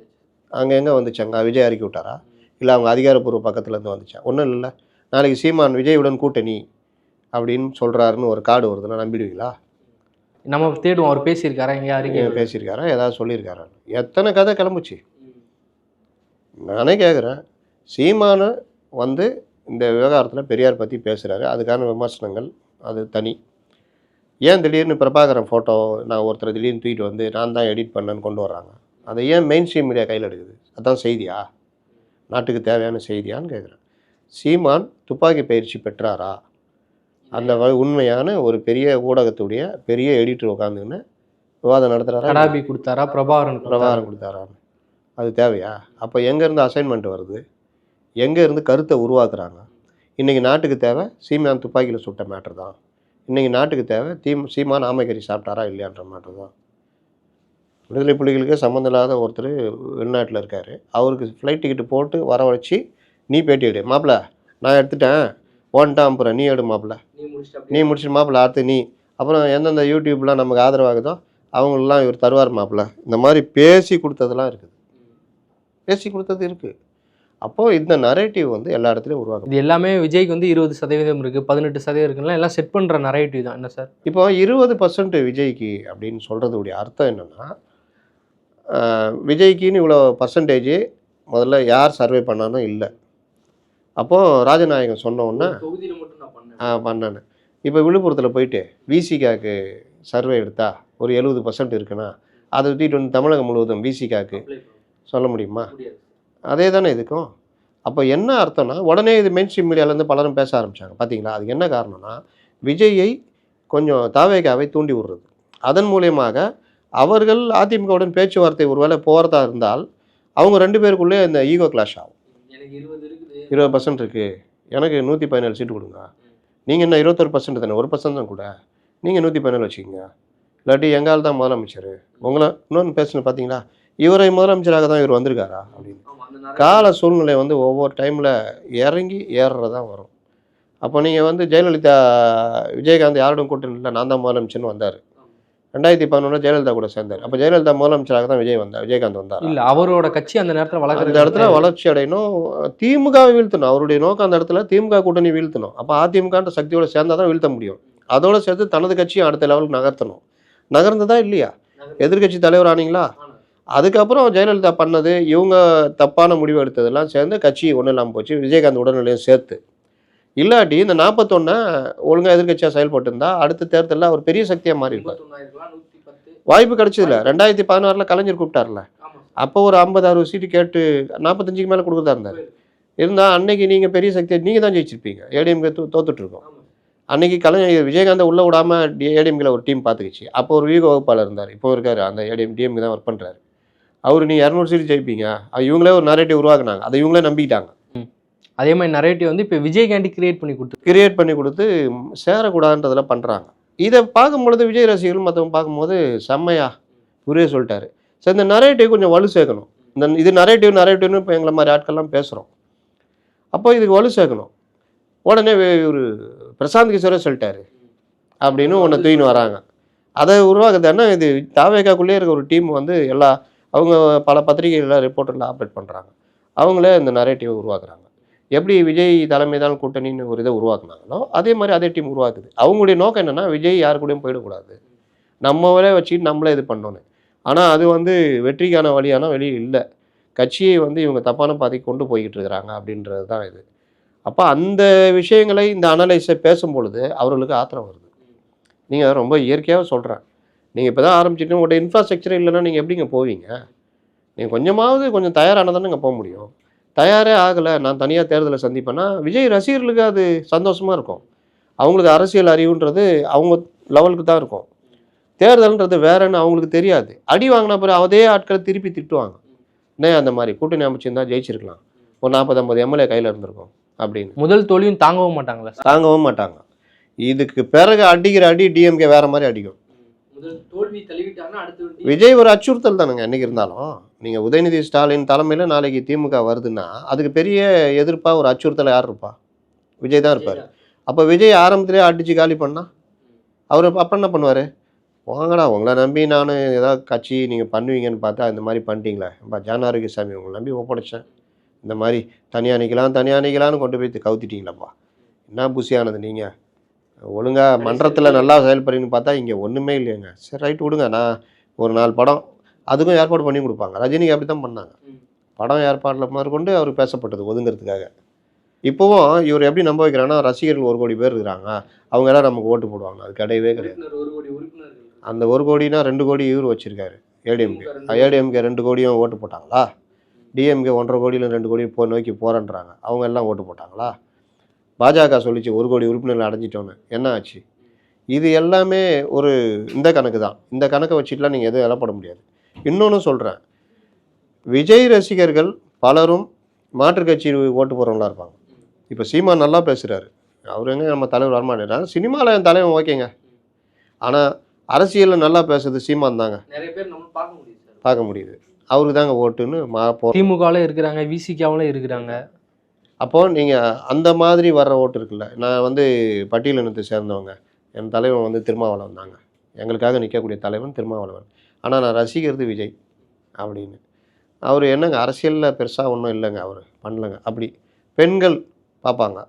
அங்கே எங்கே வந்துச்சு அங்கே விஜய் அறிக்கை விட்டாரா? இல்லை அவங்க அதிகாரப்பூர்வ பக்கத்துல இருந்து வந்துச்சா? ஒன்றும் இல்லை நாளைக்கு சீமான் விஜயுடன் கூட்டணி அப்படின்னு சொல்கிறாருன்னு ஒரு கார்டு வருதுன்னா நம்பிடுவீங்களா? நம்ம தேடுவோம். அவர் பேசியிருக்காரா? எங்க அறிக்கை பேசியிருக்காரா? ஏதாவது சொல்லியிருக்காரா? எத்தனை கதை கிளம்புச்சு? நானே கேட்குறேன். சீமான வந்து இந்த விவகாரத்தில் பெரியார் பற்றி பேசுகிறாரு அதுக்கான விமர்சனங்கள் அது தனி. ஏன் திடீர்னு பிரபாகரன் ஃபோட்டோ நான் ஒருத்தர் திடீர்னு தூக்கிட்டு வந்து நான் தான் எடிட் பண்ணேன்னு கொண்டு வர்றாங்க? அதை ஏன் மெயின் ஸ்ட்ரீம் மீடியா கையில் எடுக்குது? அதான் செய்தியா? நாட்டுக்கு தேவையான செய்தியான்னு கேட்குறேன். சீமான் துப்பாக்கி பயிற்சி பெற்றாரா? அந்த உண்மையான ஒரு பெரிய ஊடகத்துடைய பெரிய எடிட்டர் உட்காந்துன்னு விவாதம் நடத்துகிறாரா கடாபி கொடுத்தாரா? பிரபாகரன்? பிரபாகரன் கொடுத்தாரான்னு அது தேவையா? அப்போ எங்கேருந்து அசைன்மெண்ட் வருது? எங்கே இருந்து கருத்தை உருவாக்குறாங்க? இன்றைக்கி நாட்டுக்கு தேவை சீமான் துப்பாக்கியில் சுட்ட மேட்ரு தான். இன்றைக்கி நாட்டுக்கு தேவை தீம் சீமான் ஆமைக்கறி சாப்பிட்டாரா இல்லையான்ற மேட்ரு தான். விடுதலை புலிகளுக்கு சம்மந்தம் இல்லாத ஒருத்தர் வெளிநாட்டில் இருக்கார். அவருக்கு ஃப்ளைட் டிக்கெட் போட்டு வர வச்சு நீ பேட்டி எடு. மாப்பிள்ள நான் எடுத்துட்டேன். ஓன்ட்டான் அப்புறம் நீ எடு மாப்பிள்ள நீ முடிச்சுட்டு மாப்பிள்ள அடுத்து நீ. அப்புறம் எந்தெந்த யூடியூப்லாம் நமக்கு ஆதரவாகுதோ அவங்களெலாம் இவர் தருவார் மாப்பிள்ள இந்த மாதிரி பேசி கொடுத்ததெல்லாம் இருக்குது. பேசி கொடுத்தது இருக்குது அப்போது இந்த நரேட்டிவ் வந்து எல்லா இடத்துலையும் உருவாக்கும் இது எல்லாமே விஜய்க்கு வந்து இருபது சதவீதம் இருக்கு. பதினெட்டு சதவீதம் இருக்குன்னா எல்லாம் செட் பண்ற நரேட்டிவ் தான். என்ன சார்? இப்போ இருபது பர்சன்ட் விஜய்க்கு அப்படின்னு சொல்கிறதுடைய அர்த்தம் என்னென்னா விஜய்க்குன்னு இவ்வளோ பர்சன்டேஜ் முதல்ல யார் சர்வே பண்ணாலும் இல்லை. அப்போது ராஜநாயகம் சொன்ன உடனே தொகுதியில மட்டும் நான் பண்ணேன். ஆ பண்ணேன்னு இப்போ விழுப்புரத்தில் போயிட்டு விசிகாக்கு சர்வே எடுத்தா ஒரு எழுபது பர்சன்ட் இருக்குன்னா அதை தூக்கிட்டு வந்து தமிழகம் முழுவதும் விசிகாக்கு சொல்ல முடியுமா? அதே தானே இதுக்கும். அப்போ என்ன அர்த்தம்னா உடனே இது மெயின் ஸ்ட்ரீம் மீடியாவிலேருந்து பலரும் பேச ஆரம்பித்தாங்க பார்த்தீங்களா அதுக்கு என்ன காரணம்னா விஜயை கொஞ்சம் தாவேகாவை தூண்டி விடுறது. அதன் மூலியமாக அவர்கள் அதிமுகவுடன் பேச்சுவார்த்தை ஒருவேளை போகிறதா இருந்தால் அவங்க ரெண்டு பேருக்குள்ளே இந்த ஈகோ கிளாஷ் ஆகும். இருபது பர்சன்ட் இருக்குது எனக்கு நூற்றி பதினேழு சீட்டு கொடுங்க. நீங்கள் என்ன இருபத்தொரு பர்சன்ட் தானே? ஒரு பர்சன்ட் தான் கூட. நீங்கள் நூற்றி பதினேழு வச்சுக்கோங்க. இல்லாட்டி எங்கால் தான் முதலமைச்சர்? உங்களை இன்னொன்று பேசுன்னு பார்த்தீங்களா இவரை முதலமைச்சராக தான் இவர் வந்திருக்காரா? அப்படின்னு. கால சூழ்நிலை வந்து ஒவ்வொரு டைமில் இறங்கி ஏறுறது தான் வரும். அப்போ நீங்கள் வந்து ஜெயலலிதா விஜயகாந்த் யாரோடும் கூட்டணி இல்லை நான் தான் முதலமைச்சர்னு வந்தார். ரெண்டாயிரத்தி பதினொன்றில் ஜெயலலிதா கூட சேர்ந்தார். அப்போ ஜெயலலிதா முதலமைச்சராக தான் விஜய் வந்தார் விஜயகாந்த் வந்தார்? இல்ல அவரோட கட்சி அந்த நேரத்துல அந்த வளர்க்குற இடத்துல வளர்ச்சி அடையணும். திமுகவை வீழ்த்தணும். அவருடைய நோக்கம் அந்த இடத்துல திமுக கூட்டணி வீழ்த்தணும். அப்போ அதிமுகன்ற சக்தியோட சேர்ந்தா தான் வீழ்த்த முடியும். அதோட சேர்த்து தனது கட்சியும் அடுத்த லெவலுக்கு நகர்த்தணும். நகர்ந்ததா இல்லையா? எதிர்க்கட்சி தலைவர் ஆனீங்களா? அதுக்கப்புறம் ஜெயலலிதா பண்ணது இவங்க தப்பான முடிவு எடுத்ததெல்லாம் சேர்ந்து கட்சி ஒன்றும் இல்லாமல் போச்சு. விஜயகாந்த் உடல்நிலையும் சேர்த்து. இல்லாட்டி இந்த நாற்பத்தொன்னை ஒழுங்காக எதிர்க்கட்சியாக செயல்பட்டிருந்தா அடுத்த தேர்தலில் அவர் பெரிய சக்தியாக மாறி இருப்பார் வாய்ப்பு கிடைச்சதில்ல. ரெண்டாயிரத்தி பதினாறில் கலைஞர் கூப்பிட்டார்ல. அப்போ ஒரு ஐம்பது அறுபது சீட்டு கேட்டு நாற்பத்தஞ்சுக்கு மேலே கொடுக்குறதா இருந்தார். இருந்தால் அன்னைக்கு நீங்கள் பெரிய சக்தியை நீங்கள் தான் ஜெயிச்சிருப்பீங்க. ஏடிஎம்கே தோ தோத்துட்டு இருக்கோம். அன்னைக்கு கலைஞர் விஜயகாந்தை உள்ள விடாமல் ஏடிஎம்கில் ஒரு டீம் பார்த்துக்கிச்சு அப்போ ஒரு வியூக வகுப்பாளர் இருந்தார். இப்போ இருக்காரு. அந்த ஏடிஎம் டிஎம்கே தான் ஒர்க் பண்ணுறாரு அவர் நீ இரநூறு சீட்டு ஜெயிப்பீங்க. அது இவங்களே ஒரு நரேட்டிவ் உருவாக்குனாங்க. அதை இவங்களே நம்பிக்கிட்டாங்க. அதே மாதிரி நரேட்டிவ் வந்து இப்போ விஜய்காண்டி கிரியேட் பண்ணி கொடுத்து கிரியேட் பண்ணி கொடுத்து சேரக்கூடாதுன்றதெல்லாம் பண்ணுறாங்க இதை பார்க்கும்பொழுது விஜய் ரசிகர்கள் மற்றவங்க பார்க்கும்போது செம்மையா புரிய சொல்லிட்டாரு. சரி இந்த நரேட்டிவ் கொஞ்சம் வலு சேர்க்கணும். இந்த இது நரேட்டிவ் நரேட்டிவ்னு இப்போ எங்களை மாதிரி ஆட்கள்லாம் பேசுகிறோம் அப்போ இதுக்கு வலு சேர்க்கணும். உடனே ஒரு பிரசாந்த் கிஷோரே சொல்லிட்டாரு. அப்படின்னு ஒன்று தூக்கின்னு வராங்க. அதை உருவாக்குதுன்னா இது தாவேக்காக்குள்ளேயே இருக்க ஒரு டீம் வந்து எல்லா அவங்க பல பத்திரிகைகளில் ரிப்போர்ட்டரில் ஆப்ரேட் பண்ணுறாங்க அவங்களே இந்த நரேட்டிவை உருவாக்குறாங்க. எப்படி விஜய் தலைமைதான் கூட்டணின்னு ஒரு இதை உருவாக்குனாங்களோ அதே மாதிரி அதே டீம் உருவாக்குது. அவங்களுடைய நோக்கம் என்னென்னா விஜய் யார் கூடயும் போயிடக்கூடாது. நம்மளே வச்சுட்டு நம்மளே இது பண்ணணும் ஆனால் அது வந்து வெற்றிக்கான வழியான வழி இல்லை. கட்சியை வந்து இவங்க தப்பான பாதைக்கு கொண்டு போய்கிட்டு இருக்கிறாங்க அப்படின்றது தான் இது. அப்போ அந்த விஷயங்களை இந்த அனலைஸை பேசும் பொழுது அவர்களுக்கு ஆத்திரம் வருது. நீங்கள் ரொம்ப இயற்கையாக சொல்கிறேன் நீங்கள் இப்போ தான் ஆரம்பிச்சிட்டு உங்கள்கிட்ட இன்ஃப்ராஸ்ட்ரக்சர் இல்லைன்னா நீங்கள் எப்படிங்க போவீங்க? நீங்கள் கொஞ்சமாவது கொஞ்சம் தயாரானதானே போக முடியும். தயாரே ஆகலை. நான் தனியாக தேர்தலை சந்திப்பேன்னா விஜய் ரசிகர்களுக்கு அது சந்தோஷமாக இருக்கும். அவங்களுக்கு அரசியல் அறிவுன்றது அவங்க லெவலுக்கு தான் இருக்கும். தேர்தல்ன்றது வேறன்னு அவங்களுக்கு தெரியாது. அடி வாங்கின பிறகு அதே ஆட்களை திருப்பி திட்டுவாங்க. என்ன அந்த மாதிரி? கூட்டணி அமைச்சிருந்தா ஜெயிச்சிருக்கலாம். ஒரு நாற்பது ஐம்பது எம்எல்ஏ கையில் இருந்திருக்கும் அப்படின்னு. முதல் தோல்வியும் தாங்கவும் மாட்டாங்களா தாங்கவும் மாட்டாங்க. இதுக்கு பிறகு அடிக்கிற அடி டிஎம்கே வேற மாதிரி அடிக்கும். தோல்வி தழுவிட்டாங்கன்னா அடுத்து விஜய் ஒரு அச்சுறுத்தல் தானுங்க என்னைக்கு இருந்தாலும். நீங்கள் உதயநிதி ஸ்டாலின் தலைமையில் நாளைக்கு திமுக வருதுன்னா அதுக்கு பெரிய எதிர்ப்பாக ஒரு அச்சுறுத்தல் யார் இருப்பா? விஜய் தான் இருப்பார். அப்போ விஜய் ஆரம்பத்திலே அடித்து காலி பண்ணா? அவர் அப்போ என்ன பண்ணுவார்? வாங்கடா உங்களை நம்பி நான் ஏதாவது கட்சி நீங்கள் பண்ணுவீங்கன்னு பார்த்தா இந்த மாதிரி பண்ணிட்டீங்களே. இப்போ ஜான ஆரோக்கியசாமி உங்களை நம்பி ஒப்படைச்சேன். இந்த மாதிரி தனியாக நிற்கலாம் தனியாக நிற்கலான்னு கொண்டு போய் கவுத்திட்டீங்களப்பா. என்ன புசியானது நீங்கள் ஒழுங்காக மன்றத்தில் நல்லா செயல்படுறீங்கன்னு பார்த்தா இங்கே ஒன்றுமே இல்லையங்க. சரி ரைட் விடுங்க. நான் ஒரு நாலு படம் அதுக்கும் ஏற்பாடு பண்ணி கொடுப்பாங்க. ரஜினிக்கு அப்படி தான் பண்ணாங்க படம் ஏற்பாடில் முதற்கொண்டு அவர் பேசப்பட்டது ஒதுங்கிறதுக்காக. இப்போவும் இவர் எப்படி நம்ப வைக்கிறாங்கன்னா ரசிகர்கள் ஒரு கோடி பேர் இருக்கிறாங்க. அவங்க எல்லாம் நமக்கு ஓட்டு போடுவாங்க. அது கிடையவே கிடையாது. அந்த ஒரு கோடினா ரெண்டு கோடி இவர் வச்சிருக்காரு. ஏடிஎம்கே. ஏடிஎம்கே ரெண்டு கோடியும் ஓட்டு போட்டாங்களா? டிஎம்கே ஒன்றரை கோடியில் ரெண்டு கோடி போ நோக்கி போகிறேன்றாங்க அவங்க எல்லாம் ஓட்டு போட்டாங்களா? பாஜக சொல்லிச்சு ஒரு கோடி உறுப்பினர்கள் அடைஞ்சிட்டோன்னு என்ன ஆச்சு? இது எல்லாமே ஒரு இந்த கணக்கு தான். இந்த கணக்கை வச்சுட்டுலாம் நீங்கள் எதுவும் இலப்பட முடியாது. இன்னொன்று சொல்கிறேன் விஜய் ரசிகர்கள் பலரும் மாற்றுக் கட்சி ஓட்டு போகிறவங்களா இருப்பாங்க. இப்போ சீமான் நல்லா பேசுகிறாரு அவர் எங்க நம்ம தலைவர் வரமாட்டேறாங்க சினிமாவில் என் தலைவன் ஓகேங்க. ஆனால் அரசியலில் நல்லா பேசுறது சீமான் தாங்க. நிறைய பேர் நம்ம பார்க்க முடியுது சார். பார்க்க முடியுது. அவருக்கு தாங்க ஓட்டுன்னு மா போ திமுகவில் இருக்கிறாங்க விசிகாவிலும் இருக்கிறாங்க. அப்போது நீங்கள் அந்த மாதிரி வர்ற ஓட்டு இருக்குல்ல நான் வந்து பட்டியலினத்தை சேர்ந்தவங்க. என் தலைவன் வந்து திருமாவளவன் தாங்க. எங்களுக்காக நிற்கக்கூடிய தலைவன் திருமாவளவன். ஆனால் நான் ரசிக்கிறது விஜய் அப்படின்னு. அவர் என்னங்க அரசியலில் பெருசாக ஒன்றும் இல்லைங்க அவர் பண்ணலங்க. அப்படி பெண்கள் பார்ப்பாங்க.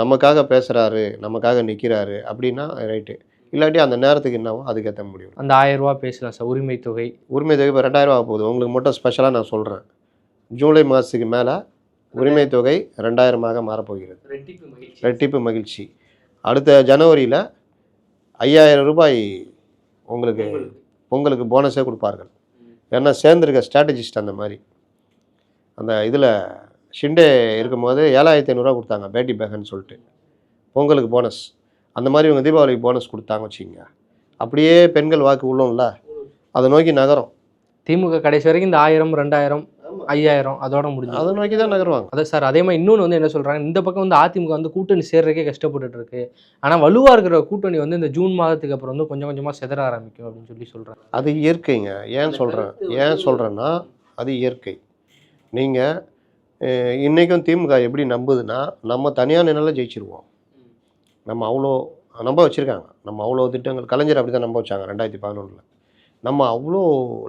நமக்காக பேசுகிறாரு நமக்காக நிற்கிறாரு அப்படின்னா ரைட்டு. இல்லாட்டி அந்த நேரத்துக்கு என்னவோ அதுக்கேற்ற முடியும். அந்த ஆயிரம் ரூபாய் பேசலாம் சார் உரிமை தொகை. உரிமை தொகை இப்போ ரெண்டாயிரம் ரூபா போகுது. உங்களுக்கு மட்டும் ஸ்பெஷலாக நான் சொல்கிறேன் ஜூலை மாதத்துக்கு மேலே உரிமை தொகை ரெண்டாயிரமாக மாறப்போகிறது. ரெட்டிப்பு மகிழ்ச்சி. ரெட்டிப்பு மகிழ்ச்சி. அடுத்த ஜனவரியில் ஐயாயிரம் ரூபாய் உங்களுக்கு பொங்கலுக்கு போனஸே கொடுப்பார்கள். ஏன்னா சேர்ந்துருக்க ஸ்ட்ராட்டஜிஸ்ட் அந்த மாதிரி. அந்த இதில் ஷிண்டே இருக்கும்போது ஏழாயிரத்தி ஐநூறுரூவா கொடுத்தாங்க பேட்டி பேகன்னு சொல்லிட்டு. பொங்கலுக்கு போனஸ் அந்த மாதிரி இவங்க தீபாவளிக்கு போனஸ் கொடுத்தாங்க வச்சுக்கோங்க. அப்படியே பெண்கள் வாக்கு உள்ளோம்ல. அதை நோக்கி நகரும். திமுக கடைசி வரைக்கும் இந்த ஆயிரம் ரெண்டாயிரம் ஐயாயிரம் அதோட முடிஞ்சு அதை நோக்கி தான் நகருவாங்க. அதான் சார் அதே மாதிரி இன்னொன்று வந்து என்ன சொல்றாங்க இந்த பக்கம் வந்து அதிமுக வந்து கூட்டணி சேர்றதுக்கே கஷ்டப்பட்டுட்டு இருக்கு ஆனா வலுவா இருக்கிற கூட்டணி வந்து இந்த ஜூன் மாதத்துக்கு அப்புறம் வந்து கொஞ்சம் கொஞ்சமா செதற ஆரம்பிக்கும் அப்படின்னு சொல்லி சொல்றாங்க. அது இயற்கைங்க. ஏன் சொல்கிறேன் ஏன் சொல்கிறேன்னா அது இயற்கை. நீங்கள் இன்றைக்கும் திமுக எப்படி நம்புதுன்னா நம்ம தனியாக நிலையில் ஜெயிச்சிருவோம். நம்ம அவ்வளோ நம்ப வச்சுருக்காங்க. நம்ம அவ்வளோ திட்டங்கள் கலைஞர் அப்படி தான் நம்ப வச்சாங்க ரெண்டாயிரத்தி பதினொன்றில். நம்ம அவ்வளோ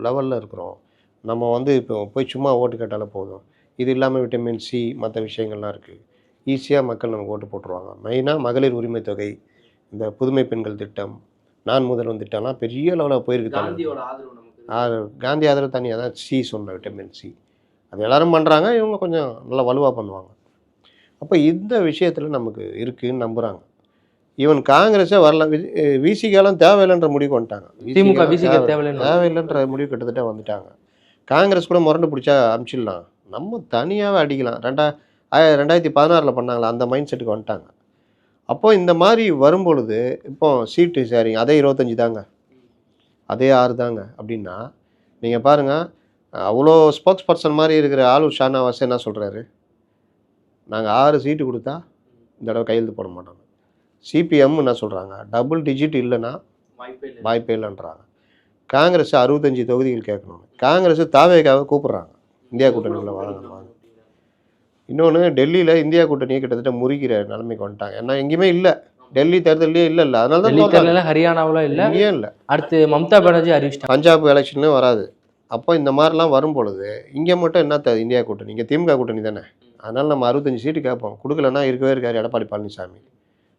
லெவலில் இருக்கிறோம். நம்ம வந்து இப்போ போய் சும்மா ஓட்டு கேட்டாலே போதும். இது இல்லாமல் விட்டமின் சி மற்ற விஷயங்கள்லாம் இருக்குது ஈஸியாக மக்கள் நமக்கு ஓட்டு போட்டுருவாங்க. மெயினாக மகளிர் உரிமை தொகை இந்த புதுமை பெண்கள் திட்டம் நான் முதல்வன் திட்டம்லாம் பெரிய லெவலில் போயிருக்கு ஆ, காந்தி ஆதரவு தனியாக தான் சி சொன்ன விட்டமின் சி அது எல்லாரும் பண்ணுறாங்க இவங்க கொஞ்சம் நல்லா வலுவாக பண்ணுவாங்க. அப்போ இந்த விஷயத்தில் நமக்கு இருக்குன்னு நம்புகிறாங்க ஈவன் காங்கிரஸே வரல. விசிகாலாம் தேவையில்லைன்ற முடிவுக்கு வந்துட்டாங்க. திமுக தேவையில்லைன்ற முடிவு கிட்டத்தட்ட வந்துட்டாங்க. காங்கிரஸ் கூட முரண்டு பிடிச்சா அமுச்சிடலாம். நம்ம தனியாகவே அடிக்கலாம். ரெண்டா ரெண்டாயிரத்தி பதினாறில் பண்ணாங்களா அந்த மைண்ட் செட்டுக்கு வந்துட்டாங்க. அப்போ இந்த மாதிரி வரும்பொழுது இப்போ சீட்டு ஷேரிங் அதே இருபத்தஞ்சி தாங்க. அதே ஆறு தாங்க. அப்படின்னா நீங்கள் பாருங்கள் அவ்வளோ ஸ்போக்ஸ் பர்சன் மாதிரி இருக்கிற ஆளூர் ஷானாவாஸ் என்ன சொல்கிறாரு நாங்கள் ஆறு சீட்டு கொடுத்தா இந்த தடவை கையெழுத்து போட மாட்டோம் சிபிஎம் என்ன சொல்கிறாங்க டபுள் டிஜிட் இல்லைன்னா. வாய்ப்பே இல்லைன்றாங்க. காங்கிரஸ் அறுபத்தஞ்சு தொகுதிகள் கேட்கணும். காங்கிரஸ் தாவேக்காவை கூப்பிட்றாங்க. இந்தியா கூட்டணியில் வாங்க வாங்க இன்னொன்று டெல்லியில் இந்தியா கூட்டணியை கிட்டத்தட்ட முறிக்கிற நிலைமைக்கு வந்துட்டாங்க. ஏன்னா எங்கேயுமே இல்லை. டெல்லி தேர்தலே இல்லை இல்லை. அதனால தான். தேர்தலில் ஹரியானாவில் இல்ல. இங்கேயும் இல்லை. அடுத்து மம்தா பானர்ஜி அறிவிச்சிட்டாங்க. பஞ்சாப் எலெக்ஷன்லேயும் வராது. அப்போ இந்த மாதிரிலாம் வரும் பொழுது இங்கே மட்டும் என்ன இந்தியா கூட்டணி. இங்கே திமுக கூட்டணி தானே. அதனால் நம்ம அறுபத்தஞ்சு சீட்டு கேட்போம். கொடுக்கலன்னா இருக்கவே இருக்காரு எடப்பாடி பழனிசாமி.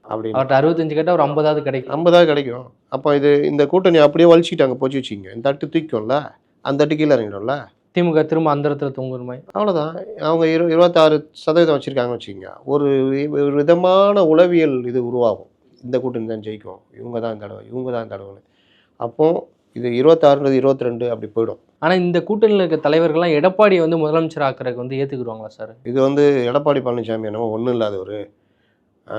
அப்படின்னு. அவர்கிட்ட அறுபத்தஞ்சு கேட்டால் ஒரு ஐம்பதாவது கிடைக்கும். ஐம்பதாவது கிடைக்கும். அப்போ இது இந்த கூட்டணி அப்படியே வலிச்சிட்டாங்க போச்சு வச்சிங்க இந்த தட்டு தூக்கிக்கும்ல? அந்த தட்டு கீழே இறங்கிடும்ல? திமுக திரும்ப அந்த இடத்துல தொங்குற மாதிரி. அவ்வளோதான் அவங்க இரு இருபத்தாறு சதவீதம் வச்சுருக்காங்கன்னு வச்சுக்கோங்க. ஒரு ஒரு விதமான உளவியல் இது உருவாகும். இந்த கூட்டணி தான் ஜெயிக்கும். இவங்க தான் தடவை இவங்க தான் தடவை அப்போ இது இருபத்தாறுன்றது இருபத்தி ரெண்டு அப்படி போயிடும். ஆனா இந்த கூட்டணியில் இருக்க தலைவர்கள்லாம் எடப்பாடியை வந்து முதலமைச்சர் ஆக்குறதுக்கு வந்து ஏத்துக்குருவாங்களா சார்? இது வந்து எடப்பாடி பழனிசாமி என்னமோ ஒன்றும் இல்லாத ஒரு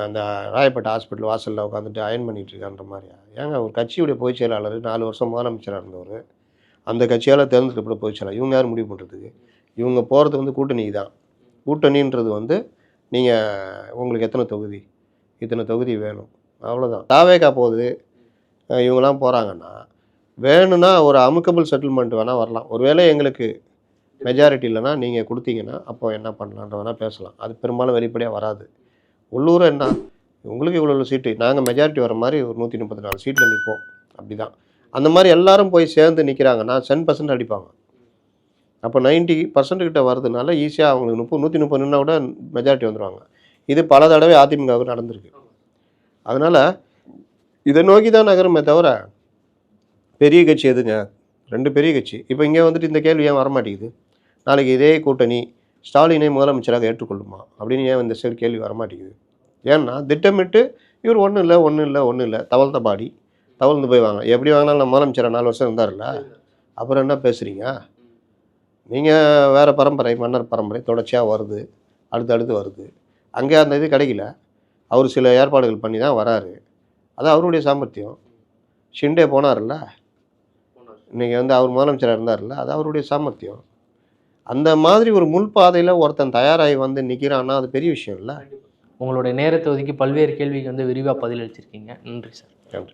அந்த ராயப்பேட்டை ஹாஸ்பிட்டல் வாசலில் உட்காந்துட்டு அயன் பண்ணிகிட்ருக்கான்ற இருக்கான்ற மாதிரியா? ஏங்க ஒரு கட்சியுடைய பொதுச் செயலாளர் நாலு வருஷம் முதலமைச்சராக இருந்தவர். அந்த கட்சியால் தேர்ந்தெடுக்கப்பட்ட பொதுச் செயலாளர். இவங்க யார் முடிவு பண்ணுறதுக்கு இவங்க போகிறது வந்து கூட்டணி தான். கூட்டணின்றது வந்து நீங்கள் உங்களுக்கு எத்தனை தொகுதி? இத்தனை தொகுதி வேணும். அவ்வளோதான் தாவேக்கா போகுது. இவங்கெல்லாம் போகிறாங்கன்னா வேணும்னா ஒரு அமுக்கபிள் செட்டில்மெண்ட் வேணால் வரலாம். ஒருவேளை எங்களுக்கு மெஜாரிட்டி இல்லைன்னா நீங்கள் கொடுத்தீங்கன்னா அப்போ என்ன பண்ணலான்ற வேணால் பேசலாம். அது பெரும்பாலும் வெளிப்படையாக வராது. உள்ளூர் என்ன? உங்களுக்கு இவ்வளோ சீட்டு. நாங்கள் மெஜாரிட்டி வர மாதிரி ஒரு நூற்றி முப்பத்தி நாலு சீட்டில் நிற்போம் அப்படி தான் அந்த மாதிரி எல்லாரும் போய் சேர்ந்து நிற்கிறாங்கன்னா சென் பர்சன்ட் அடிப்பாங்க. அப்போ நைன்ட்டி பர்சன்ட் கிட்ட வரதுனால ஈஸியாக அவங்களுக்கு முப்பது நூற்றி முப்பது நின்னா கூட மெஜாரிட்டி வந்துடுவாங்க இது பல தடவை அதிமுகவுக்கு நடந்திருக்கு. அதனால் இதை நோக்கி தான் நகருமே தவிர பெரிய கட்சி எதுங்க? ரெண்டு பெரிய கட்சி. இப்போ இங்கே வந்துட்டு இந்த கேள்வி ஏன் வரமாட்டேங்குது? நாளைக்கு இதே கூட்டணி ஸ்டாலினை முதலமைச்சராக ஏற்றுக்கொள்ளுமா? அப்படின்னு ஏன் இந்த சைடு கேள்வி வரமாட்டேங்குது. ஏன்னா திட்டமிட்டு இவர் ஒன்றும் இல்லை ஒன்றும் இல்லை ஒன்றும் இல்லை தவழ்ந்த பாடி தவழ்ந்து போய் வாங்க. எப்படி வாங்கினாலும் முதலமைச்சராக நாலு வருஷம் இருந்தார்ல அப்புறம் என்ன பேசுகிறீங்க நீங்கள் வேறு பரம்பரை மன்னர் பரம்பரை தொடர்ச்சியாக வருது அடுத்து அடுத்து வருது. அங்கே அந்த இது கிடைக்கல. அவர் சில ஏற்பாடுகள் பண்ணி தான் வராரு. அது அவருடைய சாமர்த்தியம். ஷிண்டே போனார்ல இன்னைக்கு வந்து அவர் முதலமைச்சராக இருந்தார்ல அது அவருடைய சாமர்த்தியம். அந்த மாதிரி ஒரு முள் பாதையில் ஒருத்தன் தயாராகி வந்து நிற்கிறான்னா அது பெரிய விஷயம் இல்லை? உங்களுடைய நேரத்தை ஒதுக்கி பல்வேறு கேள்விக்கு வந்து விரிவாக பதிலளிச்சிருக்கீங்க. நன்றி சார். நன்றி.